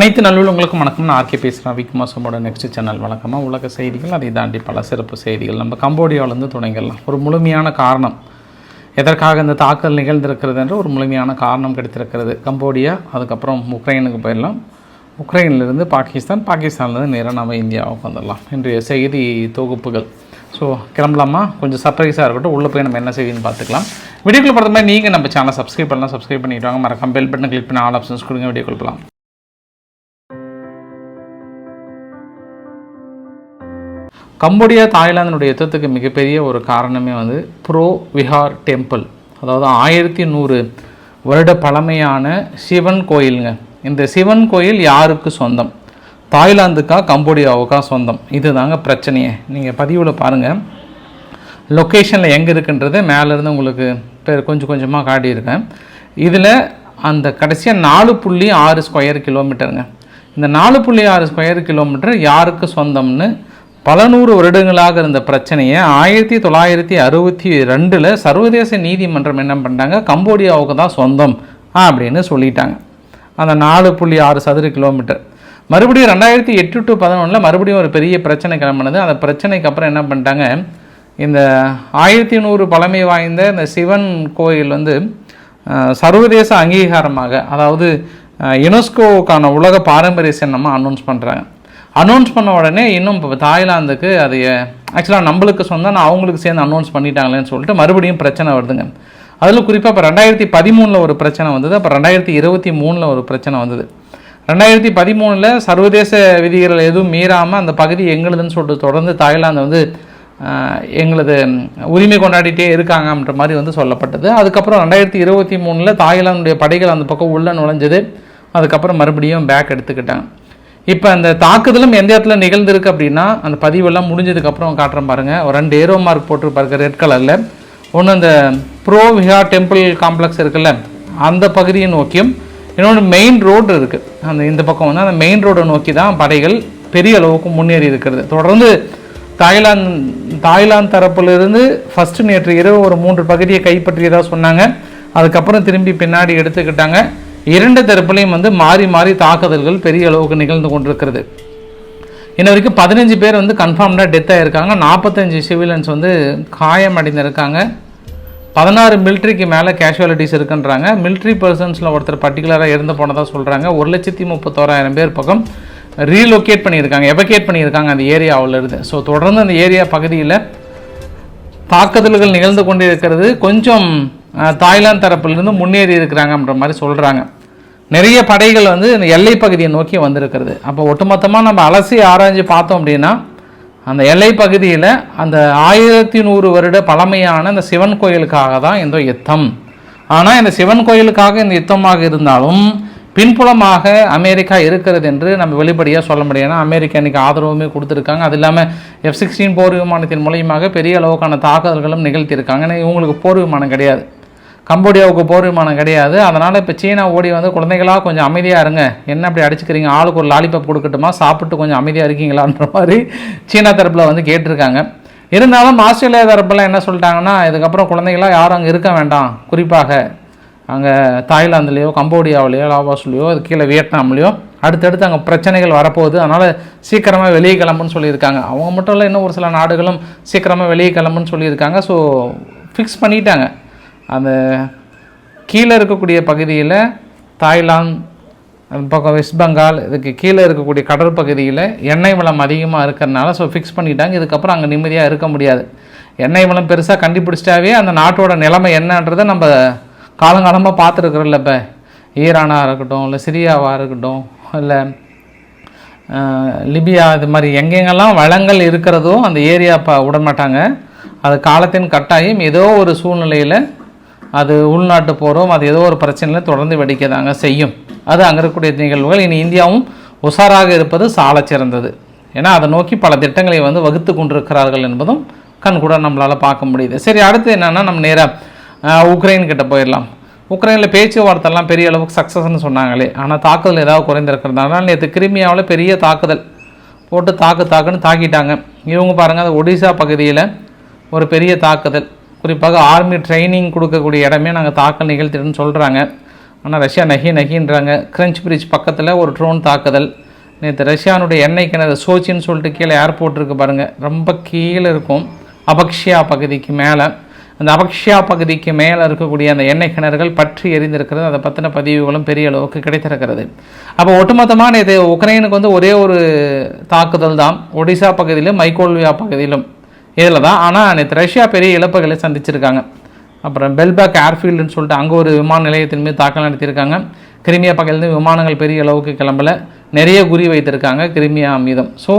அனைத்து நல்லுள்ளவங்களுக்கும் வணக்கம். நான் ஆர்கே பேசுகிறேன் விக்மாசமோட நெக்ஸ்ட் சேனல் வழக்கமாக உலக செய்திகள் அதை தாண்டி பல சிறப்பு செய்திகள். நம்ம கம்போடியாவிலேருந்து தொடங்கிடலாம் ஒரு முழுமையான காரணம். எதற்காக இந்த தாக்குதல் நிகழ்ந்திருக்கிறது என்ற ஒரு முழுமையான காரணம் கிடைத்திருக்கிறது. கம்போடியா அதுக்கப்புறம் உக்ரைனுக்கு போயிடலாம். உக்ரைனிலிருந்து பாகிஸ்தான் பாகிஸ்தான்லேருந்து நேராக நம்ம இந்தியாவுக்கு வந்துடலாம். இன்றைய செய்தி தொகுப்புகள். ஸோ கிளம்பலாமா? கொஞ்சம் சர்ப்ரைஸாக இருக்கட்டும். உள்ளே போய் நம்ம என்ன செய்யணும்னு பார்த்துக்கலாம். வீடியோக்குள்ள பொறுத்த மாதிரி நீங்கள் நம்ம சேனல் சப்ஸ்கிரைப் பண்ணலாம். சப்ஸ்கிரைப் பண்ணிட்டு வாங்க. மறக்காம பெல் பட்டன் கிளிக் பண்ணி ஆல் ஆப்ஷன்ஸ் கொடுங்க. வீடியோ கொடுக்கலாம் கம்போடியா தாய்லாந்தினுடைய யுத்தத்துக்கு மிகப்பெரிய ஒரு காரணமே வந்து ப்ரோ விஹார் டெம்பிள். அதாவது ஆயிரத்தி நூறு வருட பழமையான சிவன் கோயிலுங்க. இந்த சிவன் கோயில் யாருக்கு சொந்தம்? தாய்லாந்துக்கா கம்போடியாவுக்கா சொந்தம்? இதுதாங்க பிரச்சனையே. நீங்கள் பதிவில் பாருங்கள் லொக்கேஷனில் எங்கே இருக்குன்றது மேலேருந்து உங்களுக்கு கொஞ்சம் கொஞ்சமாக காட்டியிருக்கேன். இதில் அந்த கடைசியாக நாலு புள்ளி ஆறு ஸ்கொயர் கிலோமீட்டருங்க. இந்த நாலு புள்ளி ஆறு ஸ்கொயர் கிலோமீட்டர் யாருக்கு சொந்தம்னு பல நூறு வருடங்களாக இருந்த பிரச்சனையை ஆயிரத்தி தொள்ளாயிரத்தி அறுபத்தி ரெண்டில் சர்வதேச நீதிமன்றம் என்ன பண்ணிட்டாங்க? கம்போடியாவுக்கு தான் சொந்தம் அப்படின்னு சொல்லிட்டாங்க. அந்த நாலு புள்ளி ஆறு சதுர கிலோமீட்டர். மறுபடியும் ரெண்டாயிரத்தி எட்டு டு பதினொன்றில் மறுபடியும் ஒரு பெரிய பிரச்சனை கிளம்பினது. அந்த பிரச்சனைக்கு அப்புறம் என்ன பண்ணிட்டாங்க? இந்த ஆயிரத்தி நூறு பழமை வாய்ந்த இந்த சிவன் கோயில் வந்து சர்வதேச அங்கீகாரமாக அதாவது யுனெஸ்கோவுக்கான உலக பாரம்பரிய சின்னமாக அனௌன்ஸ் பண்ணுறாங்க அனௌன்ஸ் பண்ண உடனே இன்னும் இப்போ தாய்லாந்துக்கு அது ஆக்சுவலாக நம்மளுக்கு சொந்தம் நான் அவங்களுக்கு சேர்ந்து அனௌன்ஸ் பண்ணிட்டாங்களேன்னு சொல்லிட்டு மறுபடியும் பிரச்சனை வருதுங்க. அதில் குறிப்பாக இப்போ ரெண்டாயிரத்தி பதிமூணில் ஒரு பிரச்சனை வந்தது அப்போ ரெண்டாயிரத்தி இருபத்தி மூணில் ஒரு பிரச்சனை வந்தது. ரெண்டாயிரத்தி பதிமூணில் சர்வதேச விதிகள் எதுவும் மீறாமல் அந்த பகுதி எங்களுதுன்னு சொல்லிட்டு தொடர்ந்து தாய்லாந்து வந்து எங்களது உரிமை கொண்டாடிட்டே இருக்காங்கன்ற மாதிரி வந்து சொல்லப்பட்டது. அதுக்கப்புறம் ரெண்டாயிரத்தி இருபத்தி மூணில் தாய்லாந்துடைய படைகள் அந்த பக்கம் உள்ளே நுழைஞ்சது. அதுக்கப்புறம் மறுபடியும் பேக் எடுத்துக்கிட்டாங்க. இப்போ அந்த தாக்குதலும் எந்த இடத்துல நிகழ்ந்திருக்கு அப்படின்னா அந்த பதிவெல்லாம் முடிஞ்சதுக்கப்புறம் காட்டுறேன் பாருங்கள் ஒரு ரெண்டு ஏரோ மார்க் போட்டிருப்பாருங்க ரெட் கலரில் ஒன்று அந்த ப்ரோ விஹார் டெம்பிள் காம்ப்ளெக்ஸ் இருக்குல்ல அந்த பகுதியை நோக்கியும் இன்னொன்று மெயின் ரோடு இருக்குது அந்த இந்த பக்கம் வந்து அந்த மெயின் ரோடை நோக்கி தான் படைகள் பெரிய அளவுக்கு முன்னேறி இருக்கிறது. தொடர்ந்து தாய்லாந்து தாய்லாந்து தரப்பிலிருந்து ஃபஸ்ட்டு நேற்று இரவு ஒரு மூன்று பகுதியை கைப்பற்றியதாக சொன்னாங்க. அதுக்கப்புறம் திரும்பி பின்னாடி எடுத்துக்கிட்டாங்க. இரண்டு தரப்புலையும் வந்து மாறி மாறி தாக்குதல்கள் பெரிய அளவுக்கு நிகழ்ந்து கொண்டிருக்கிறது. இன்ன வரைக்கும் பதினஞ்சு பேர் வந்து கன்ஃபார்ம்டாக டெத் ஆகியிருக்காங்க நாற்பத்தஞ்சு சிவிலியன்ஸ் வந்து காயம் அடைந்திருக்காங்க பதினாறு மிலிட்ரிக்கு மேலே கேஷுவாலிட்டிஸ் இருக்குன்றாங்க. மிலிட்ரி பர்சன்ஸில் ஒருத்தர் பர்டிகுலராக இறந்து போனதாக சொல்கிறாங்க ஒரு லட்சத்தி முப்பத்தோராயிரம் பேர் பக்கம் ரீலொகேட் பண்ணியிருக்காங்க. எவகேட் பண்ணியிருக்காங்க அந்த ஏரியாவிலிருந்து ஸோ தொடர்ந்து அந்த ஏரியா பகுதியில் தாக்குதல்கள் நிகழ்ந்து கொண்டிருக்கிறது. கொஞ்சம் தாய்லாந்து தரப்பிலிருந்து முன்னேறி இருக்கிறாங்கன்ற மாதிரி சொல்கிறாங்க நிறைய படைகள் வந்து இந்த எல்லை பகுதியை நோக்கி வந்திருக்கிறது. அப்போ ஒட்டுமொத்தமாக நம்ம அலசி ஆராய்ஞ்சு பார்த்தோம் அப்படின்னா அந்த எல்லை பகுதியில் அந்த ஆயிரத்தி நூறு வருட பழமையான அந்த சிவன் கோயிலுக்காக தான் இந்த யுத்தம். ஆனால் இந்த சிவன் கோயிலுக்காக இந்த யுத்தமாக இருந்தாலும் பின்புலமாக அமெரிக்கா இருக்கிறது என்று நம்ம வெளிப்படையாக சொல்ல முடியும். ஏன்னா அமெரிக்கா இன்றைக்கி ஆதரவுமே கொடுத்துருக்காங்க. அது இல்லாமல் எஃப் சிக்ஸ்டீன் போர் விமானத்தின் மூலியமாக பெரிய அளவுக்கான தாக்குதல்களும் நிகழ்த்தியிருக்காங்க. ஏன்னா இவங்களுக்கு போர் விமானம் கிடையாது. கம்போடியாவுக்கு போர் விமானம் கிடையாது. அதனால் இப்போ சீனா ஓடி வந்து குழந்தைகளாக கொஞ்சம் அமைதியாக இருங்க. என்ன அப்படி அடிச்சுக்கிறீங்க? ஆளுக்கு ஒரு லாலிபப் கொடுக்கட்டுமா? சாப்பிட்டு கொஞ்சம் அமைதியாக இருக்கீங்களான்ற மாதிரி சீனா தரப்பில் வந்து கேட்டிருக்காங்க. இருந்தாலும் ஆஸ்திரேலியா தரப்பில் என்ன சொல்லிட்டாங்கன்னா இதுக்கப்புறம் குழந்தைகளாக யாரும் அங்கே இருக்க வேண்டாம். குறிப்பாக அங்கே தாய்லாந்துலேயோ கம்போடியாவிலையோ லாவோஸ்லேயோ அது கீழே வியட்நாம்லேயோ அடுத்தடுத்து அங்கே பிரச்சனைகள் வரப்போகுது. அதனால் சீக்கிரமாக வெளியே கிளம்புன்னு சொல்லியிருக்காங்க. அவங்க மட்டும் இல்லை இன்னும் ஒரு சில நாடுகளும் சீக்கிரமாக வெளியே கிளம்புன்னு சொல்லியிருக்காங்க. ஸோ ஃபிக்ஸ் பண்ணிட்டாங்க. அந்த கீழே இருக்கக்கூடிய பகுதியில் தாய்லாந்து அந்த பக்கம் வெஸ்ட் பெங்கால் இதுக்கு கீழே இருக்கக்கூடிய கடற்பகுதியில் எண்ணெய் வளம் அதிகமாக இருக்கிறனால ஸோ ஃபிக்ஸ் பண்ணிட்டாங்க. இதுக்கப்புறம் அங்கே நிம்மதியாக இருக்க முடியாது. எண்ணெய் வளம் பெருசாக கண்டுபிடிச்சிட்டாவே அந்த நாட்டோட நிலைமை என்னன்றதை நம்ம காலங்காலமாக பார்த்துருக்குறோம்ல இப்போ. ஈரானாக இருக்கட்டும் இல்லை சிரியாவாக இருக்கட்டும் இல்லை லிபியா இது மாதிரி எங்கெங்கெல்லாம் வளங்கள் இருக்கிறதோ அந்த ஏரியா ப விடமாட்டாங்க. அது காலத்தின் கட்டாயம் ஏதோ ஒரு சூழ்நிலையில் அது உள்நாட்டு போகிறோம் அது ஏதோ ஒரு பிரச்சனையில் தொடர்ந்து வெடிக்க தாங்க செய்யும். அது அங்கே இருக்கக்கூடிய நிகழ்வுகள். இனி இந்தியாவும் உஷாராக இருப்பது சாலச் சிறந்தது. ஏன்னா அதை நோக்கி பல திட்டங்களை வந்து வகுத்து கொண்டிருக்கிறார்கள் என்பதும் கண் கூட நம்மளால் பார்க்க முடியுது. சரி அடுத்து என்னென்னா நம்ம நேராக உக்ரைன் கிட்ட போயிடலாம். உக்ரைனில் பேச்சுவார்த்தைலாம் பெரிய அளவுக்கு சக்ஸஸ்ன்னு சொன்னாங்களே. ஆனால் தாக்குதல் ஏதாவது குறைந்திருக்கிறதுனால நேற்று கிரிமியாவில் பெரிய தாக்குதல் போட்டு தாக்கு தாக்குன்னு தாக்கிட்டாங்க. இவங்க பாருங்கள் அது ஒடிசா பகுதியில் ஒரு பெரிய தாக்குதல். குறிப்பாக ஆர்மி ட்ரைனிங் கொடுக்கக்கூடிய இடமே நாங்கள் தாக்கல் நிகழ்த்திடுன்னு சொல்கிறாங்க ஆனால் ரஷ்யா நகி நகின்றாங்க. கிரஞ்ச் பிரிட்ஜ் பக்கத்தில் ஒரு ட்ரோன் தாக்குதல். நேற்று ரஷ்யானுடைய எண்ணெய் கிணறு சோச்சின்னு சொல்லிட்டு கீழே ஏர்போர்ட் இருக்குது பாருங்கள் ரொம்ப கீழே இருக்கும். அபக்ஷியா பகுதிக்கு மேலே. அந்த அபக்ஷியா பகுதிக்கு மேலே இருக்கக்கூடிய அந்த எண்ணெய் கிணறுகள் பற்றி எரிந்திருக்கிறது. அதை பற்றின பதிவுகளும் பெரிய அளவுக்கு கிடைத்திருக்கிறது. அப்போ ஒட்டுமொத்தமாக நேற்று உக்ரைனுக்கு வந்து ஒரே ஒரு தாக்குதல் தான். ஒடிசா பகுதியிலும் மைக்கோல்வியா பகுதியிலும். இதில் தான் ஆனால் நேற்று ரஷ்யா பெரிய இழப்புகளை சந்திச்சிருக்காங்க. அப்புறம் பெல்பேக் ஏர்ஃபீல்டுன்னு சொல்லிட்டு அங்கே ஒரு விமான நிலையத்தின் மீது தாக்கல் நடத்தியிருக்காங்க. கிரிமியா பகுதியிலேருந்து விமானங்கள் பெரிய அளவுக்கு கிளம்பல. நிறைய குறி வைத்திருக்காங்க கிரிமியா மீதம். ஸோ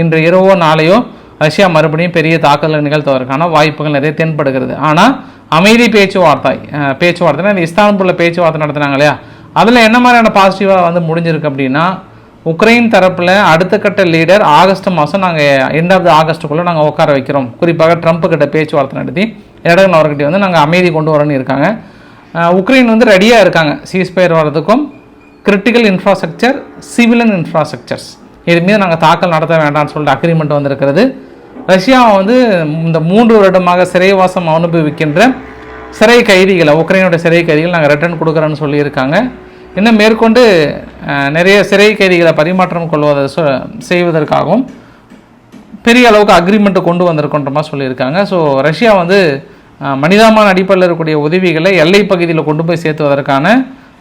இன்று இரவோ நாளையோ ரஷ்யா மறுபடியும் பெரிய தாக்குதல் நிகழ்த்துவதற்கான வாய்ப்புகள் நிறைய தென்படுகிறது. ஆனால் அமைதி பேச்சுவார்த்தை பேச்சுவார்த்தைனா இந்த இஸ்தான்புல்ல பேச்சுவார்த்தை நடத்துனாங்க இல்லையா? அதில் என்ன மாதிரியான பாசிட்டிவாக வந்து முடிஞ்சிருக்கு அப்படின்னா உக்ரைன் தரப்பில் அடுத்த கட்ட லீடர் ஆகஸ்ட் மாதம் நாங்கள் எண்ட் ஆஃப் த ஆகஸ்ட்டுக்குள்ளே நாங்கள் உட்கார வைக்கிறோம். குறிப்பாக ட்ரம்ப் கிட்ட பேச்சுவார்த்தை நடத்தி எடகன் அவர்கிட்ட வந்து நாங்கள் அமைதி கொண்டு வரோன்னு இருக்காங்க. உக்ரைன் வந்து ரெடியாக இருக்காங்க. சீஸ்பயர் வர்றதுக்கும் கிரிட்டிக்கல் இன்ஃப்ராஸ்ட்ரக்சர் சிவிலன் இன்ஃப்ராஸ்ட்ரக்சர்ஸ் இது மீது நாங்கள் தாக்கல் நடத்த வேண்டாம்னு சொல்லிட்டு அக்ரிமெண்ட் வந்திருக்கிறது. ரஷ்யா வந்து இந்த மூன்று வருடமாக சிறைவாசம் அனுபவிக்கின்ற சிறை கைதிகளை உக்ரைனுடைய சிறை கைதிகள் நாங்கள் ரிட்டர்ன் கொடுக்குறோன்னு சொல்லியிருக்காங்க. இன்னும் மேற்கொண்டு நிறைய சிறை கைதிகளை பரிமாற்றம் கொள்வதை செய்வதற்காகவும் பெரிய அளவுக்கு அக்ரிமெண்ட்டு கொண்டு வந்திருக்கோன்ற மாதிரி சொல்லியிருக்காங்க. ஸோ ரஷ்யா வந்து அஹ், மனிதாமான அடிப்படையில் இருக்கக்கூடிய உதவிகளை எல்லை பகுதியில் கொண்டு போய் சேர்த்துவதற்கான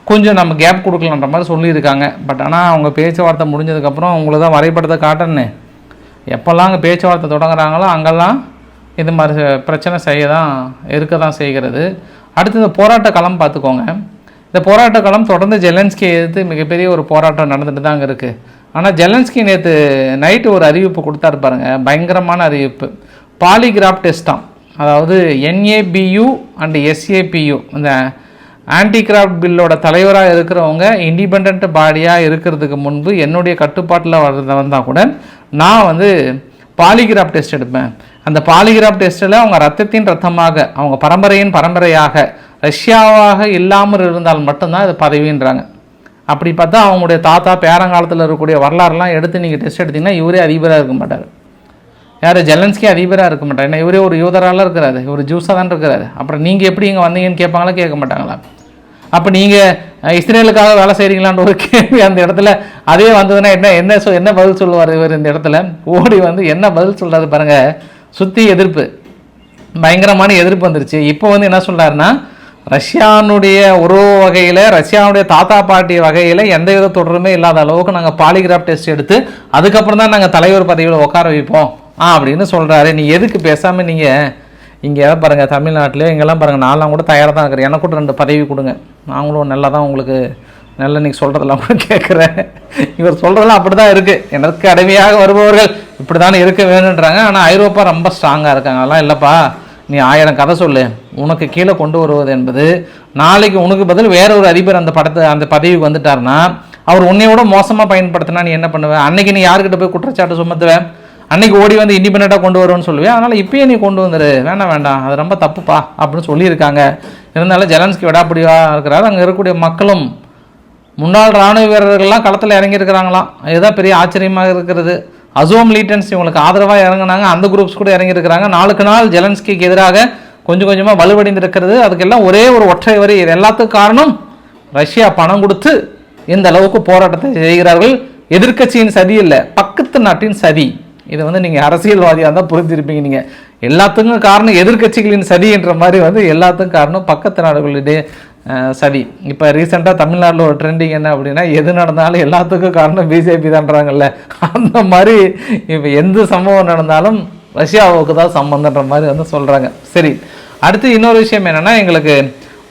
கொஞ்சம் நம்ம கேப் கொடுக்கலான்ற மாதிரி சொல்லியிருக்காங்க. பட் ஆனால் அவங்க பேச்சுவார்த்தை முடிஞ்சதுக்கப்புறம் உங்களை தான் வரைபடத்தை காட்டணுன்னு எப்போல்லாம் அங்கே பேச்சுவார்த்தை தொடங்குறாங்களோ அங்கெல்லாம் இது மாதிரி ச- பிரச்சனை செய்ய தான் இருக்க தான் செய்கிறது. அடுத்து இந்த போராட்ட களம் பார்த்துக்கோங்க. இந்த போராட்ட காலம் தொடர்ந்து ஜெலன்ஸ்கி எதிர்த்து மிகப்பெரிய ஒரு போராட்டம் நடந்துட்டு தான் இருக்குது ஆனால் ஜெலன்ஸ்கி நேற்று நைட்டு ஒரு அறிவிப்பு கொடுத்தாரு பாருங்க. பயங்கரமான அறிவிப்பு. பாலிகிராஃப் டெஸ்டாம் அதாவது என்ஏபியு அண்டு எஸ்ஏபியு இந்த ஆன்டிகிராஃப்ட் பில்லோட தலைவராக இருக்கிறவங்க இண்டிபெண்ட் பாடியாக இருக்கிறதுக்கு முன்பு என்னுடைய கட்டுப்பாட்டில் வர்றதை வந்தால் கூட நான் வந்து பாலிகிராஃப் டெஸ்ட் எடுப்பேன். அந்த பாலிகிராஃப் டெஸ்ட்டில் அவங்க ரத்தத்தின் ரத்தமாக அவங்க பரம்பரையின் பரம்பரையாக ரஷ்யாவாக இல்லாமல் இருந்தால் மட்டும்தான் இது பதவின்றாங்க. அப்படி பார்த்தா அவங்களுடைய தாத்தா பேரங்காலத்தில் இருக்கக்கூடிய வரலாறுலாம் எடுத்து நீங்கள் டெஸ்ட் எடுத்தீங்கன்னா இவரே அதிபராக இருக்க மாட்டார். யார்? ஜெலன்ஸ்கி அதிபராக இருக்க மாட்டார். ஏன்னா இவரே ஒரு யூதராலாம் இருக்கிறாரு. இவர் ஜூஸாக தான் இருக்கிறாரு. அப்புறம் நீங்கள் எப்படி இங்கே வந்தீங்கன்னு கேட்பாங்களா கேட்க மாட்டாங்களா? அப்போ நீங்கள் இஸ்ரேலுக்காக வேலை செய்கிறீங்களான்ற ஒரு கேள்வி அந்த இடத்துல அதே வந்ததுன்னா என்ன என்ன சொ என்ன பதில் சொல்லுவார் இவர் இந்த இடத்துல? ஓடி வந்து என்ன பதில் சொல்கிறது பாருங்கள் சுற்றி எதிர்ப்பு. பயங்கரமான எதிர்ப்பு வந்துருச்சு. இப்போ வந்து என்ன சொல்கிறாருன்னா ரஷ்யானுடைய உறவு வகையில் ரஷ்யாவுடைய தாத்தா பாட்டி வகையில் எந்த வித தொடருமே இல்லாத அளவுக்கு நாங்கள் பாலிகிராஃப் டெஸ்ட் எடுத்து அதுக்கப்புறம் தான் நாங்கள் தலைவர் பதவியில் உட்கார வைப்போம். ஆ அப்படின்னு சொல்கிறாரு நீ எதுக்கு பேசாமல் நீங்கள் இங்கே பாருங்கள் தமிழ்நாட்டில் இங்கெல்லாம் பாருங்கள் நான்லாம் கூட தயாராக தான் இருக்கிறேன். எனக்கு கூட ரெண்டு பதவி கொடுங்க. நாங்களும் நல்லா தான் உங்களுக்கு நல்ல நீங்கள் சொல்கிறதெல்லாம் கூட கேட்குறேன் இவர் சொல்கிறதெல்லாம் அப்படி தான் இருக்குது எனக்கு அடிமையாக வருபவர்கள் இப்படி தானே இருக்க வேணுன்றாங்க ஆனால் ஐரோப்பா ரொம்ப ஸ்ட்ராங்காக இருக்காங்க. அதெல்லாம் இல்லைப்பா. நீ ஆயிரம் கதை சொல்லு. உனக்கு கீழே கொண்டு வருவது என்பது நாளைக்கு உனக்கு பதில் வேற ஒரு அதிபர் அந்த படத்தை அந்த பதவிக்கு வந்துட்டாருன்னா அவர் உன்னையோட மோசமாக பயன்படுத்தினா நீ என்ன பண்ணுவ? அன்னைக்கு நீ யாருக்கிட்ட போய் குற்றச்சாட்டு சுமத்துவேன் அன்னைக்கு ஓடி வந்து இண்டிபெண்ட்டாக கொண்டு வருவேன்னு சொல்லுவேன் அதனால் இப்பயே நீ கொண்டு வந்துரு. வேண்டாம் வேண்டாம். அது ரொம்ப தப்புப்பா அப்படின்னு சொல்லியிருக்காங்க. இருந்தாலும் ஜெலன்ஸ்கி விடாப்பிடியாக இருக்கிறார். அங்கே இருக்கக்கூடிய மக்களும் முன்னாள் ராணுவ வீரர்கள்லாம் களத்தில் இறங்கியிருக்கிறாங்களாம். இதுதான் பெரிய ஆச்சரியமாக இருக்கிறது. அசோம் லீட்டன்ஸ் இவங்களுக்கு ஆதரவாக இறங்குனாங்க. அந்த குரூப்ஸ் கூட இறங்கியிருக்கிறாங்க. நாளுக்கு நாள் ஜெலன்ஸ்கிக்கு எதிராக கொஞ்சம் கொஞ்சமாக வலுவடைந்திருக்கிறது. அதுக்கெல்லாம் ஒரே ஒரு ஒற்றை வரி. இது எல்லாத்துக்கும் காரணம் ரஷ்யா பணம் கொடுத்து இந்த அளவுக்கு போராட்டத்தை செய்கிறார்கள். எதிர்க்கட்சியின் சதி இல்லை. பக்கத்து நாட்டின் சதி. இதை வந்து நீங்கள் அரசியல்வாதியாக இருந்தால் புரிஞ்சிருப்பீங்க நீங்கள் எல்லாத்துக்கும் காரணம் எதிர்க்கட்சிகளின் சதி என்ற மாதிரி வந்து எல்லாத்துக்கும் காரணம் பக்கத்து நாடுகளுடைய சரி. இப்போ ரீசெண்டாக தமிழ்நாட்டில் ஒரு ட்ரெண்டிங் என்ன அப்படின்னா எது நடந்தாலும் எல்லாத்துக்கும் காரணம் பிஜேபி தான்றாங்கல்ல. அந்த மாதிரி இப்போ எந்த சம்பவம் நடந்தாலும் ரஷ்யாவுக்கு தான் சம்மந்தன்ற மாதிரி வந்து சொல்கிறாங்க சரி. அடுத்து இன்னொரு விஷயம் என்னென்னா எங்களுக்கு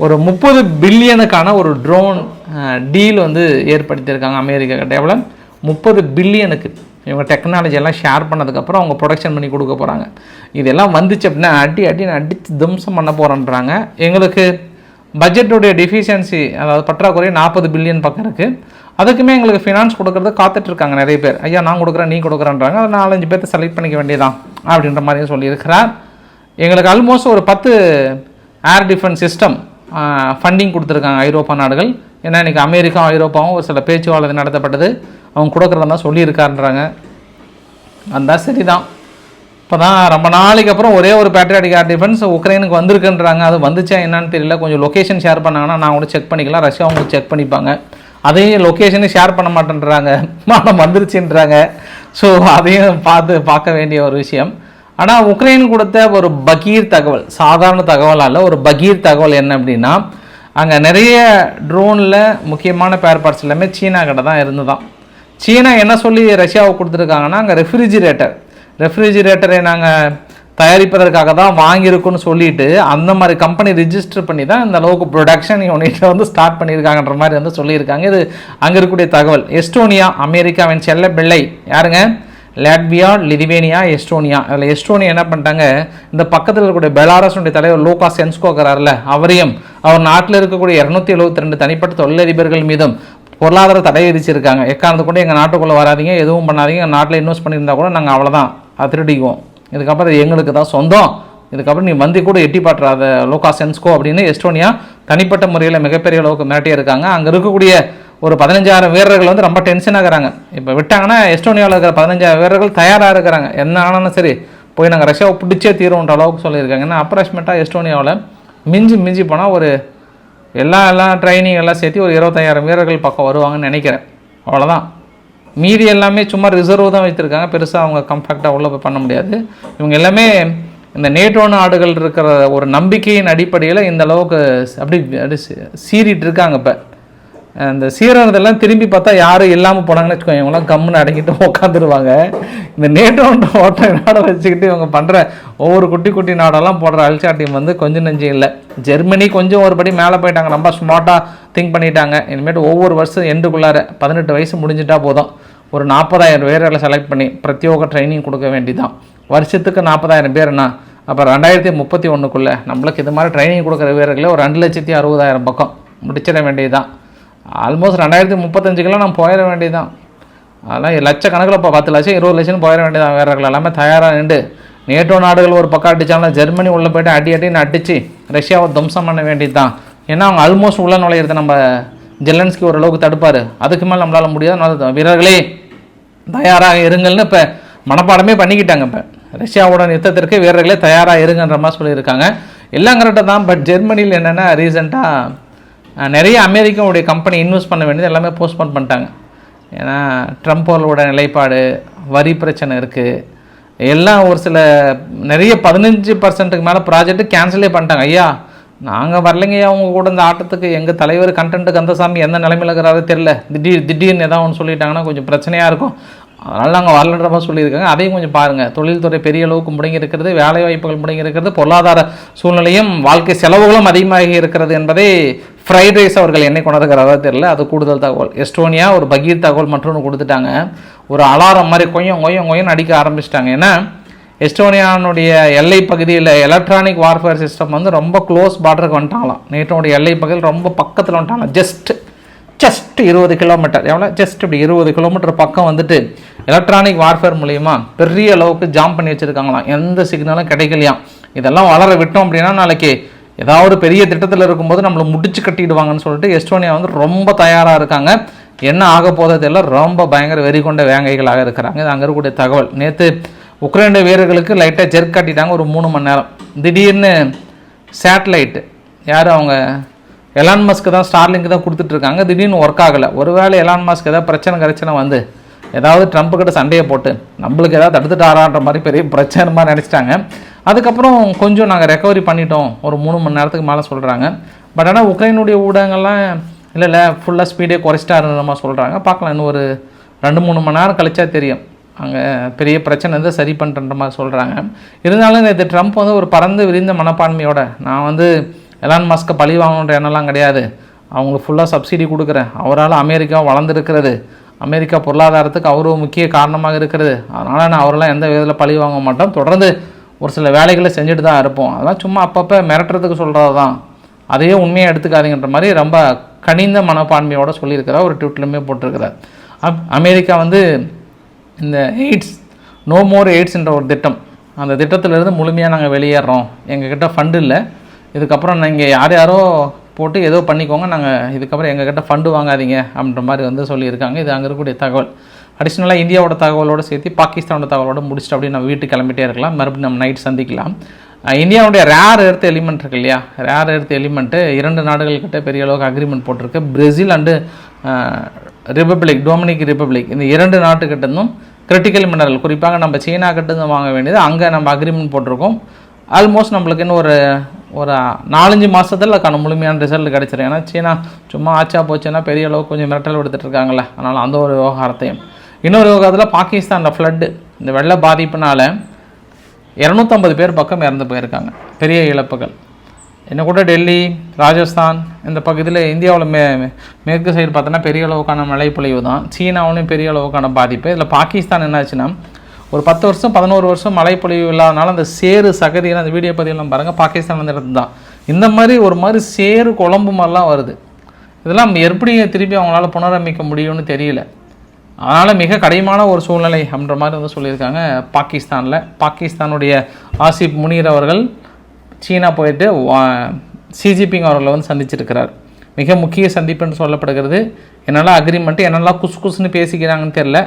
ஒரு முப்பது பில்லியனுக்கான ஒரு ட்ரோன் டீல் வந்து ஏற்படுத்தியிருக்காங்க அமெரிக்கா கிட்ட. எவ்வளோ முப்பது பில்லியனுக்கு. இவங்க டெக்னாலஜி எல்லாம் ஷேர் பண்ணதுக்கப்புறம் அவங்க ப்ரொடக்ஷன் பண்ணி கொடுக்க போகிறாங்க இதெல்லாம் வந்துச்சு அப்படின்னா அடி அடி அடித்து தம்சம் பண்ண போகிறேன்றாங்க எங்களுக்கு பட்ஜெட்டுடைய டிஃபிஷியன்சி அதாவது பற்றாக்குறை நாற்பது பில்லியன் பக்கம் இருக்குது அதுக்குமே எங்களுக்கு ஃபினான்ஸ் கொடுக்கறது காத்துட்ருக்காங்க நிறைய பேர். ஐயா நான் கொடுக்குறேன் நீ கொடுக்குறேன்றாங்க. அதை நாலஞ்சு பேர்த்த செலக்ட் பண்ணிக்க வேண்டியதான் அப்படின்ற மாதிரியும் சொல்லியிருக்கிறார். எங்களுக்கு ஆல்மோஸ்ட் ஒரு பத்து ஏர் டிஃபென்ஸ் சிஸ்டம் ஃபண்டிங் கொடுத்துருக்காங்க ஐரோப்பா நாடுகள். ஏன்னா இன்றைக்கி அமெரிக்கா ஐரோப்பாவும் ஒரு சில பேச்சுவார்த்தை நடத்தப்பட்டது. அவங்க கொடுக்குறதா தான் சொல்லியிருக்காருன்றாங்க. சரி சரிதான். இப்போ தான் ரொம்ப நாளைக்கு அப்புறம் ஒரே ஒரு பேட்ரியாட்டிக் ஏர் டிஃபென்ஸ் உக்ரைனுக்கு வந்திருக்குன்றாங்க. அது வந்துச்சா என்னன்னு தெரியல. கொஞ்சம் லொக்கேஷன் ஷேர் பண்ணாங்கன்னா நான் கூட செக் பண்ணிக்கலாம். ரஷ்யா அவங்க செக் பண்ணிப்பாங்க. அதையும் லொக்கேஷனே ஷேர் பண்ண மாட்டேன்றாங்க. மாடம் வந்துருச்சுன்றாங்க. ஸோ அதையும் பார்த்து பார்க்க வேண்டிய ஒரு விஷயம். ஆனால் உக்ரைன் கொடுத்த ஒரு பகீர் தகவல் சாதாரண தகவலாக இல்லை ஒரு பகீர் தகவல் என்ன அப்படின்னா அங்கே நிறைய ட்ரோனில் முக்கியமான பேர் பார்ட்ஸ் எல்லாமே சீனா கிட்ட தான் இருந்துதான். சீனா என்ன சொல்லி ரஷ்யாவுக்கு கொடுத்துருக்காங்கன்னா அங்கே ரெஃப்ரிஜிரேட்டர் ரெஃப்ரிஜிரேட்டரை நாங்கள் தயாரிப்பதற்காக தான் வாங்கியிருக்குன்னு சொல்லிட்டு அந்த மாதிரி கம்பெனி ரிஜிஸ்டர் பண்ணி தான் இந்த அளவுக்கு ப்ரொடக்ஷன் யூனிட்டை வந்து ஸ்டார்ட் பண்ணியிருக்காங்கன்ற மாதிரி வந்து சொல்லியிருக்காங்க. இது அங்கே இருக்கக்கூடிய தகவல். எஸ்டோனியா அமெரிக்காவின் செல்ல பிள்ளை யாருங்க? Latvia Lithuania Estonia. அதில் எஸ்டோனியா என்ன பண்ணிட்டாங்க? இந்த பக்கத்தில் இருக்கக்கூடிய பெலாரஸுடைய தலைவர் லோகா சென்ஸ்கோ அவரையும் அவர் நாட்டில் இருக்கக்கூடிய இரநூத்தி எழுபத்தி ரெண்டு தனிப்பட்ட தொழிலதிபர்கள் மீதும் பொருளாதார தடை விதிச்சிருக்காங்க. எக்காரணத்து கூட எங்கள் நாட்டுக்குள்ளே வராதீங்க எதுவும் பண்ணாதீங்க. எங்கள் நாட்டில் இன்வெஸ்ட் பண்ணியிருந்தா கூட நாங்கள் அவ்வளோதான் அது திருடிக்குவோம் இதுக்கப்புறம் எங்களுக்கு தான் சொந்தம். இதுக்கப்புறம் நீ வந்து கூட எட்டி பாட்டுறாத. லோகா சென்ஸ்கோ அப்படின்னு எஸ்டோனியா தனிப்பட்ட முறையில் மிகப்பெரிய அளவுக்கு மிரட்டியே இருக்காங்க. அங்கே இருக்கக்கூடிய ஒரு பதினஞ்சாயிரம் வீரர்கள் வந்து ரொம்ப டென்ஷன் ஆகிறாங்க இப்போ விட்டாங்கன்னா எஸ்டோனியாவில் இருக்கிற பதினஞ்சாயிரம் வீரர்கள் தயாராக இருக்கிறாங்க. என்ன ஆனாலும் சரி போய் நாங்கள் ரஷ்யாவை பிடிச்சே தீரும்ன்ற அளவுக்கு சொல்லியிருக்காங்க. ஏன்னா அப்ராக்சிமேட்டாக எஸ்டோனியாவில் மிஞ்சி மிஞ்சி போனால் ஒரு எல்லா எல்லாம் ட்ரைனிங் எல்லாம் சேர்த்து ஒரு இருபத்தாயிரம் வீரர்கள் பக்கம் வருவாங்கன்னு நினைக்கிறேன். அவ்வளோதான் மீதி எல்லாமே சும்மா ரிசர்வ் தான் வைத்திருக்காங்க. பெருசாக அவங்க கம்ஃபர்ட்டாக உள்ளே போய் பண்ண முடியாது. இவங்க எல்லாமே இந்த நேட்டோ நாடுகள் இருக்கிற ஒரு நம்பிக்கையின் அடிப்படையில் இந்த அளவுக்கு அப்படி அப்படி சீறிட்டு இருக்காங்க இப்போ. அந்த சீரனதெல்லாம் திரும்பி பார்த்தா யாரும் இல்லாமல் போனாங்கன்னு வச்சுக்கோங்க. இவங்களாம் கம்முன்னு அடங்கிட்டு உட்காந்துருவாங்க இந்த நேட்டோன்ற ஓட்ட நாடை வச்சுக்கிட்டு இவங்க பண்ணுற ஒவ்வொரு குட்டி குட்டி நாடெல்லாம் போடுற அல்சாட்டியம் வந்து கொஞ்சம் நெஞ்சம் இல்லை. ஜெர்மனி கொஞ்சம் ஒரு படி மேலே போயிட்டாங்க. ரொம்ப ஸ்மார்ட்டாக திங்க் பண்ணிட்டாங்க. இனிமேட்டு ஒவ்வொரு வருஷம் எண்டுக்குள்ளார பதினெட்டு வயசு முடிஞ்சிட்டா போதும். ஒரு நாற்பதாயிரம் பேர்களை செலக்ட் பண்ணி பிரத்யோக ட்ரைனிங் கொடுக்க வேண்டிதான். வருஷத்துக்கு நாற்பதாயிரம் பேர்னா அப்போ ரெண்டாயிரத்தி முப்பத்தி ஒன்றுக்குள்ளே நம்மளுக்கு இது மாதிரி ட்ரைனிங் கொடுக்குற வீரர்களே ஒரு ரெண்டு லட்சத்தி அறுபதாயிரம் பக்கம். முடிச்சிட வேண்டியதுதான். ஆல்மோஸ்ட் ரெண்டாயிரத்தி முப்பத்தஞ்சுக்கெல்லாம் நான் போயிட வேண்டியதுதான். அதெல்லாம் லட்சக்கணக்கில் இப்போ பத்து லட்சம் இருபது லட்சம் போயிட வேண்டியதான் வீரர்கள் எல்லாமே தயாராக நின்று. நேட்டோ நாடுகள் ஒரு பக்கம் அடித்தாலும் ஜெர்மனி உள்ளே போய்ட்டு அடி அடின்னு அடித்து ரஷ்யாவை துவம்சம் பண்ண வேண்டியது தான் ஏன்னா அவங்க ஆல்மோஸ்ட் உள்ளே நுழையிறத நம்ம ஜெலன்ஸ்கி ஓரளவுக்கு தடுப்பார். அதுக்கு மேலே நம்மளால் முடியாது. வீரர்களே தயாராக இருங்கள்னு இப்போ மனப்பாடமே பண்ணிக்கிட்டாங்க இப்போ. ரஷ்யாவோட யுத்தத்திற்கு வீரர்களே தயாராக இருங்கன்ற மாதிரி சொல்லியிருக்காங்க. எல்லாம் கரெக்டாக தான். பட் ஜெர்மனியில் என்னென்னா ரீசெண்டாக நிறைய அமெரிக்காவுடைய கம்பெனி இன்வெஸ்ட் பண்ண வேண்டியது எல்லாமே போஸ்ட்போன் பண்ணிட்டாங்க. ஏன்னா ட்ரம்ப் அவர்களோட நிலைப்பாடு வரி பிரச்சனை இருக்குது எல்லாம் ஒரு சில நிறைய பதினஞ்சு பர்சன்ட்டுக்கு மேலே ப்ராஜெக்ட்டு கேன்சலே பண்ணிட்டாங்க. ஐயா நாங்கள் வரலைங்கய்யா அவங்க கூட இந்த ஆட்டத்துக்கு. எங்கள் தலைவர் கண்டென்ட்டு கந்தசாமி எந்த நிலைமையில் இருக்கிறாரோ தெரில திடீர் திடீர்னு ஏதாவது ஒன்று சொல்லிட்டாங்கன்னா கொஞ்சம் பிரச்சனையாக இருக்கும். அதனால் நாங்கள் வரலன்ற மாதிரி சொல்லியிருக்காங்க. அதையும் கொஞ்சம் பாருங்கள் தொழில்துறை பெரிய அளவுக்கு முடங்கி இருக்கிறது வேலை வாய்ப்புகள் முடங்கி இருக்கிறது பொருளாதார சூழ்நிலையும் வாழ்க்கை செலவுகளும் அதிகமாகி இருக்கிறது என்பதை ஃப்ரைட் ரைஸ் அவர்கள் என்னை கொண்டாடுகிறாரோ தெரியல. அது கூடுதல் தகவல். எஸ்டோனியா ஒரு பகீர் தகவல் மற்றொன்று கொடுத்துட்டாங்க. ஒரு அலாரம் மாதிரி கொய்யம் கொய்யம் கொய்யம் அடிக்க ஆரம்பிச்சிட்டாங்க. ஏன்னா எஸ்டோனியானுடைய எல்லை பகுதியில் எலக்ட்ரானிக் வார்ஃபேர் சிஸ்டம் வந்து ரொம்ப க்ளோஸ் பார்டருக்கு வந்துட்டாங்களாம். நேட்டோடைய எல்லை பகுதியில் ரொம்ப பக்கத்தில் வந்துட்டாங்களாம். ஜஸ்ட் ஜஸ்ட் இருபது கிலோமீட்டர் எவ்வளோ? ஜஸ்ட் இப்படி இருபது கிலோமீட்டர் பக்கம் வந்துட்டு எலக்ட்ரானிக் வார்ஃபேர் மூலிமா பெரிய அளவுக்கு ஜாம் பண்ணி வச்சுருக்காங்களாம். எந்த சிக்னலும் கிடைக்கலையாம். இதெல்லாம் வளர விட்டோம் அப்படின்னா நாளைக்கு ஏதாவது பெரிய திட்டத்தில் இருக்கும்போது நம்மளை முடிச்சு கட்டிடுவாங்கன்னு சொல்லிட்டு எஸ்டோனியா வந்து ரொம்ப தயாராக இருக்காங்க. என்ன ஆக போகிறது எல்லாம் ரொம்ப பயங்கர வெறி கொண்ட வேங்கைகளாக இருக்கிறாங்க. இது அங்கே இருக்கக்கூடிய தகவல். நேற்று உக்ரைன் வீரர்களுக்கு லைட்டாக ஜெர்க் காட்டிட்டாங்க ஒரு மூணு மணி நேரம். திடீர்னு சேட்டலைட்டு யார் அவங்க? எலான் மஸ்க்கு தான் ஸ்டார்லிங்க் தான் கொடுத்துட்ருக்காங்க திடீர்னு ஒர்க் ஆகலை. ஒருவேளை எலான் மாஸ்க் ஏதாவது பிரச்சனை கரைச்சனை வந்து ஏதாவது ட்ரம்ப் கிட்ட சண்டையை போட்டு நம்மளுக்கு ஏதாவது தடுத்துட்டாரான்ற மாதிரி பெரிய பிரச்சனை மாதிரி நினச்சிட்டாங்க. அதுக்கப்புறம் கொஞ்சம் நாங்கள் ரெக்கவரி பண்ணிட்டோம். ஒரு மூணு மணி நேரத்துக்கு மேலே சொல்கிறாங்க பட் ஆனால் உக்ரைனுடைய ஊடகங்கள்லாம் இல்லை இல்லை ஃபுல்லாக ஸ்பீடே குறைச்சிட்டாருன்ற மாதிரி சொல்கிறாங்க பார்க்கலாம் இன்னும் ஒரு ரெண்டு மூணு மணி நேரம் கழிச்சா தெரியும். அங்கே பெரிய பிரச்சனை வந்து சரி பண்ணுற மாதிரி சொல்கிறாங்க இருந்தாலும் நேற்று ட்ரம்ப் வந்து ஒரு பறந்து விரிந்த மனப்பான்மையோட நான் வந்து எலான் மாஸ்க்கை பழி வாங்கணுன்ற எண்ணம்லாம் கிடையாது. அவங்களுக்கு ஃபுல்லாக சப்சிடி கொடுக்குறேன். அவரால் அமெரிக்கா வளர்ந்துருக்கிறது. அமெரிக்கா பொருளாதாரத்துக்கு அவரு முக்கிய காரணமாக இருக்கிறது. அதனால் நான் அவரெல்லாம் எந்த விதத்தில் பழி வாங்க மாட்டோம். தொடர்ந்து ஒரு சில வேலைகளை செஞ்சுட்டு தான் இருப்போம். அதெல்லாம் சும்மா அப்பப்போ மிரட்டுறதுக்கு சொல்கிறது தான். அதையே உண்மையாக எடுத்துக்காதீங்கன்ற மாதிரி ரொம்ப கனிந்த மனப்பான்மையோடு சொல்லியிருக்கிறார் ஒரு ட்விட்லையுமே போட்டிருக்கிறார். அப் அமெரிக்கா வந்து இந்த எய்ட்ஸ் நோ மோர் எய்ட்ஸ்ன்ற ஒரு திட்டம். அந்த திட்டத்திலிருந்து முழுமையாக நாங்கள் வெளியேறோம். எங்ககிட்ட ஃபண்டு இல்லை. இதுக்கப்புறம் நீங்கள் யார் யாரோ போட்டு ஏதோ பண்ணிக்கோங்க. நாங்கள் இதுக்கப்புறம் எங்ககிட்ட ஃபண்டு வாங்காதீங்க அப்படின்ற மாதிரி வந்து சொல்லியிருக்காங்க. இது அங்கே இருக்கக்கூடிய தகவல். அடிஷ்னலாக இந்தியாவோட தகவலோடு சேர்த்து பாகிஸ்தானோட தகவலோடு முடிச்சுட்டு அப்படியே நம்ம வீட்டுக்கு கிளம்பிட்டே இருக்கலாம். மறுபடியும் நம்ம நைட் சந்திக்கலாம். இந்தியாவுடைய ரேர் எர்த் எலிமெண்ட் இருக்கு இல்லையா? ரேர் எர்த் எலிமெண்ட்டு இரண்டு நாடுகள்கிட்ட பெரிய அளவுக்கு அக்ரிமெண்ட் போட்டிருக்கு. Brazil and republic Dominic republic இந்த இரண்டு நாட்டுக்கிட்ட இருந்தும் கிரிட்டிக்கல் மினரல் குறிப்பாக நம்ம சீனா கிட்டேருந்து வாங்க வேண்டியது அங்கே நம்ம அக்ரிமெண்ட் போட்டிருக்கோம். ஆல்மோஸ்ட் நம்மளுக்கு இன்னும் ஒரு ஒரு நாலஞ்சு மாதத்தில் அதுக்கான முழுமையான ரிசல்ட் கிடச்சிரும். ஏன்னா சீனா சும்மா ஆச்சா போச்சுன்னா பெரிய அளவுக்கு கொஞ்சம் மிரட்டல் விடுத்துட்டு அதனால் அந்த ஒரு விவகாரத்தையும். இன்னொரு விவகாரத்தில் பாகிஸ்தானில் ஃப்ளட்டு இந்த வெள்ள பாதிப்புனால் இரநூத்தம்பது பேர் பக்கம் இறந்து போயிருக்காங்க. பெரிய இழப்புகள். என்ன கூட டெல்லி ராஜஸ்தான் இந்த பகுதியில் இந்தியாவில் மே மே- மேற்கு சைடு பார்த்தோன்னா பெரிய அளவுக்கான மழை பொழிவு தான். சீனாவிலையும் பெரிய அளவுக்கான பாதிப்பு. இதில் பாகிஸ்தான் என்னாச்சுன்னா ஒரு பத்து வருஷம் பதினோரு வருஷம் மழை பொழிவு இல்லாதனால அந்த சேரு சகதியில் அந்த வீடியோ பதிவெல்லாம் பாருங்கள் பாகிஸ்தான் வந்து இடத்து தான். இந்த மாதிரி ஒரு மாதிரி சேறு குழம்பு மாதிரிலாம் வருது. இதெல்லாம் எப்படி திருப்பி அவங்களால புனரமைக்க முடியும்னு தெரியல. அதனால் மிக கடினமான ஒரு சூழ்நிலை அப்படின்ற மாதிரி வந்து சொல்லியிருக்காங்க பாகிஸ்தானில். பாகிஸ்தானுடைய ஆசிப் முனீர் அவர்கள் சீனா போயிட்டு வா- ஷி ஜின்பிங் அவர்களை வந்து சந்திச்சிருக்கிறார். மிக முக்கிய சந்திப்புன்னு சொல்லப்படுகிறது. என்னெல்லாம் அக்ரிமெண்ட்டு என்னெல்லாம் குசு குசுன்னு பேசிக்கிறாங்கன்னு தெரில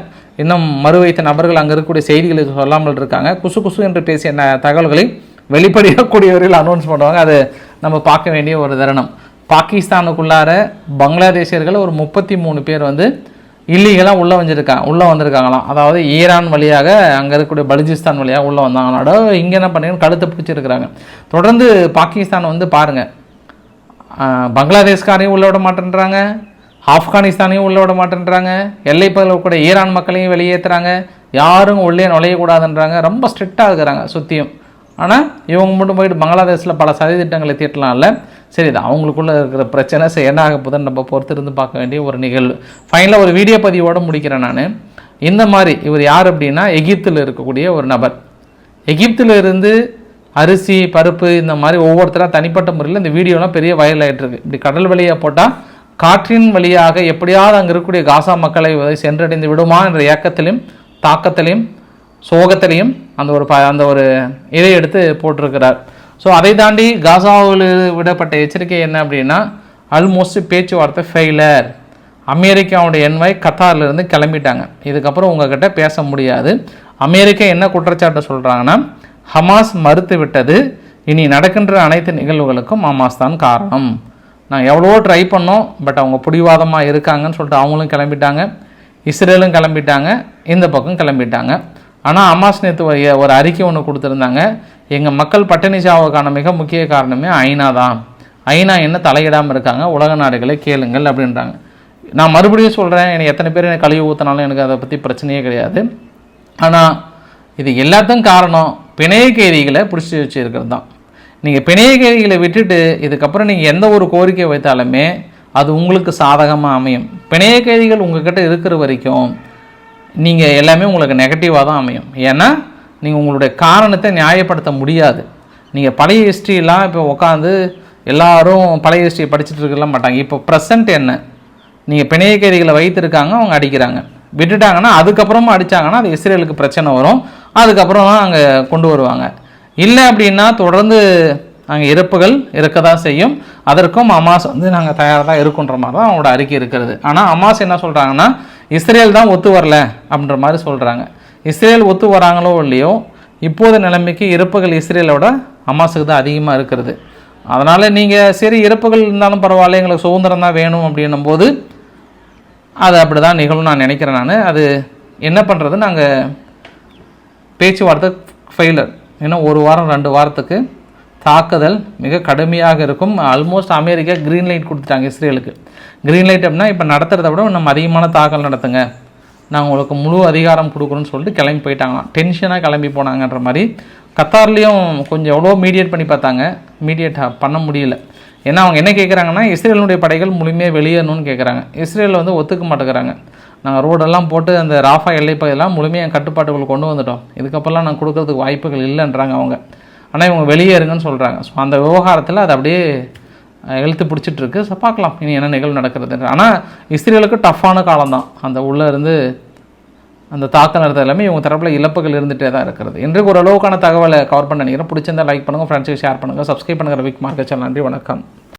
இன்னும் மறு வைத்த நபர்கள் அங்கே இருக்கக்கூடிய செய்திகளை சொல்லாமல் இருக்காங்க. குசு குசு என்று பேசிய தகவல்களை வெளிப்படையாகக்கூடியவர்கள் அனௌன்ஸ் பண்ணுவாங்க. அது நம்ம பார்க்க வேண்டிய ஒரு தருணம். பாகிஸ்தானுக்குள்ளார பங்களாதேசியர்கள் ஒரு முப்பத்தி மூணு பேர் வந்து இல்லீகலாக உள்ளே வந்திருக்காங்க உள்ளே வந்திருக்காங்களாம். அதாவது ஈரான் வழியாக அங்கே இருக்கக்கூடிய பலுஜிஸ்தான் வழியாக உள்ளே வந்தாங்களாட இங்கே என்ன பண்ணீங்கன்னு கழுத்தை பிடிச்சிருக்கிறாங்க. தொடர்ந்து பாகிஸ்தான் வந்து பாருங்கள் பங்களாதேஷ்காரையும் உள்ள விட மாட்டேன்றாங்க. ஆப்கானிஸ்தானையும் உள்ள விட மாட்டேன்றாங்க. எல்லை பகுதியில் கூட ஈரான் மக்களையும் வெளியேற்றுறாங்க யாரும் உள்ளே நுழையக்கூடாதுன்றாங்க. ரொம்ப ஸ்ட்ரிக்டாக இருக்கிறாங்க சுற்றியும் ஆனால் இவங்க மட்டும் போயிட்டு பங்களாதேஷில் பல சதி திட்டங்களை தீட்டலாம்ல. சரி இது அவங்களுக்குள்ள இருக்கிற பிரச்சனை. சரி என்ன ஆக போதுன்னு நம்ம பொறுத்திருந்து பார்க்க வேண்டிய ஒரு நிகழ்வு. ஃபைனலாக ஒரு வீடியோ பதிவோடு முடிக்கிறேன் நான். இந்த மாதிரி இவர் யார் அப்படின்னா எகிப்தில் இருக்கக்கூடிய ஒரு நபர். எகிப்தில் இருந்து அரிசி பருப்பு இந்த மாதிரி ஒவ்வொருத்தராக தனிப்பட்ட முறையில் இந்த வீடியோலாம் பெரிய வயல் ஆகிட்டுருக்கு இப்படி கடல் வழியாக போட்டால் காற்றின் வழியாக எப்படியாவது அங்கே இருக்கக்கூடிய காசா மக்களை சென்றடைந்து விடுமா என்ற ஏக்கத்திலையும் தாக்கத்திலையும் சோகத்திலையும் அந்த ஒரு ப அந்த ஒரு இதை எடுத்து போட்டிருக்கிறார். ஸோ அதை தாண்டி காசாவில் விடப்பட்ட எச்சரிக்கை என்ன அப்படின்னா ஆல்மோஸ்ட் பேச்சுவார்த்தை ஃபெயிலர் அமெரிக்காவுடைய என்வாய் கத்தார்லேருந்து கிளம்பிட்டாங்க. இதுக்கப்புறம் உங்ககிட்ட பேச முடியாது. அமெரிக்கா என்ன குற்றச்சாட்டை சொல்கிறாங்கன்னா ஹமாஸ் மறுத்து விட்டது இனி நடக்கின்ற அனைத்து நிகழ்வுகளுக்கும் ஹமாஸ் தான் காரணம். நாங்கள் எவ்வளவோ ட்ரை பண்ணோம் பட் அவங்க பிடிவாதமாக இருக்காங்கன்னு சொல்லிட்டு அவங்களும் கிளம்பிட்டாங்க. இஸ்ரேலும் கிளம்பிட்டாங்க இந்த பக்கம் கிளம்பிட்டாங்க. ஆனால் ஹமாஸ் நேற்று ஒரு ஒரு அறிக்கை ஒன்று கொடுத்துருந்தாங்க. எங்கள் மக்கள் பட்டினி சாவுக்கான மிக முக்கிய காரணமே ஐநா தான். ஐநா என்ன தலையிடாமல் இருக்காங்க? உலக நாடுகளை கேளுங்கள் அப்படின்றாங்க. நான் மறுபடியும் சொல்கிறேன் எனக்கு எத்தனை பேர் எனக்கு கழுவி ஊற்றினாலும் எனக்கு அதை பற்றி பிரச்சனையே கிடையாது. ஆனால் இது எல்லாத்துக்கும் காரணம். பிணைய கைதிகளை பிடிச்சி வச்சுருக்கிறது தான். நீங்கள் பிணைய கைதிகளை விட்டுட்டு இதுக்கப்புறம் நீங்கள் எந்த ஒரு கோரிக்கை வைத்தாலுமே அது உங்களுக்கு சாதகமாக அமையும். பிணைய கைதிகள் உங்கள்கிட்ட இருக்கிற வரைக்கும் நீங்கள் எல்லாமே உங்களுக்கு நெகட்டிவாக தான் அமையும். ஏன்னா நீங்கள் உங்களுடைய காரணத்தை நியாயப்படுத்த முடியாது. நீங்கள் பழைய ஹிஸ்ட்ரியெலாம் இப்போ உட்காந்து எல்லாரும் பழைய ஹிஸ்ட்ரி படிச்சுட்டு இருக்கலாம் மாட்டாங்க. இப்போ ப்ரெசண்ட் என்ன? நீங்கள் பிணைய கைதிகளை வைத்திருக்காங்க அவங்க அடிக்கிறாங்க. விட்டுட்டாங்கன்னா அதுக்கப்புறமா அடித்தாங்கன்னா அது இஸ்ரேலுக்கு பிரச்சனை வரும். அதுக்கப்புறம் தான் அங்கே கொண்டு வருவாங்க. இல்லை அப்படின்னா தொடர்ந்து அங்கே இறப்புகள் இருக்க தான் செய்யும். அதற்கும் அமாஸ் வந்து நாங்கள் தயாராக தான் இருக்குன்ற மாதிரி தான் அவங்களோட அறிக்கை இருக்கிறது. ஆனால் அமாஸ் என்ன சொல்கிறாங்கன்னா இஸ்ரேல் தான் ஒத்து வரல அப்படின்ற மாதிரி சொல்கிறாங்க இஸ்ரேல் ஒத்து வராங்களோ இல்லையோ இப்போது நிலைமைக்கு இறப்புகள் இஸ்ரேலோட அமாஸுக்கு தான் அதிகமாக இருக்கிறது. அதனால் நீங்கள் சரி இறப்புகள் இருந்தாலும் பரவாயில்ல எங்களுக்கு சுதந்திரம் தான் வேணும் அப்படின்னும் போது அது அப்படி தான் நிகழும் நான் நினைக்கிறேன் நான். அது என்ன பண்ணுறது நாங்கள் பேச்சுவார்த்தை ஃபெயிலர் இன்னும் ஒரு வாரம் ரெண்டு வாரத்துக்கு தாக்குதல் மிக கடுமையாக இருக்கும். ஆல்மோஸ்ட் அமெரிக்கா க்ரீன் லைட் கொடுத்துட்டாங்க இஸ்ரேலுக்கு. க்ரீன் லைட் அப்படின்னா இப்போ நடத்துகிறத விட நம்ம அதிகமான தாக்கல் நடத்துங்க. நாங்கள் உங்களுக்கு முழு அதிகாரம் கொடுக்குறோன்னு சொல்லிட்டு கிளம்பி போயிட்டாங்களாம் டென்ஷனாக கிளம்பி போனாங்கன்ற மாதிரி கத்தார்லேயும் கொஞ்சம் எவ்வளோ மீடியேட் பண்ணி பார்த்தாங்க. மீடியேட் பண்ண முடியல. ஏன்னா அவங்க என்ன கேட்குறாங்கன்னா இஸ்ரேலுடைய படைகள் முழுமையாக வெளியேறணும்னு கேட்குறாங்க இஸ்ரேல் வந்து ஒத்துக்க மாட்டேங்கிறாங்க. நாங்கள் ரோடெல்லாம் போட்டு அந்த ராஃபா எல்லை பகுதியெல்லாம் முழுமையாக என் கட்டுப்பாட்டுக்குள்ள கொண்டு வந்துட்டோம். இதுக்கப்புறம்லாம் நாங்கள் கொடுக்கறதுக்கு வாய்ப்புகள் இல்லைன்றாங்க அவங்க. ஆனால் இவங்க வெளியேறுங்கன்னு சொல்கிறாங்க ஸோ அந்த விவகாரத்தில் அது அப்படியே எழுத்து பிடிச்சிட்ருக்கு ஸோ பார்க்கலாம். இனி என்ன நிகழ்வு நடக்கிறது ஆனால் இஸ்ரேலுக்கு டஃப்பான காலம்தான். அந்த உள்ளே இருந்து அந்த தாக்கம் நடத்த எல்லாமே இவங்க தரப்பில் இழப்புகள் இருந்துகிட்டே தான் இருக்கிறது. இன்றைக்கு ஒரு அளவுக்கான தகவலை கவர் பண்ண நினைக்கிறேன். பிடிச்சிருந்தா லைக் பண்ணுங்கள் ஃப்ரெண்ட்ஸுக்கு ஷேர் பண்ணுங்கள் சப்ஸ்கிரைப் பண்ணுங்கள் விக் மார்க்கெட் சேனல் நன்றி வணக்கம்.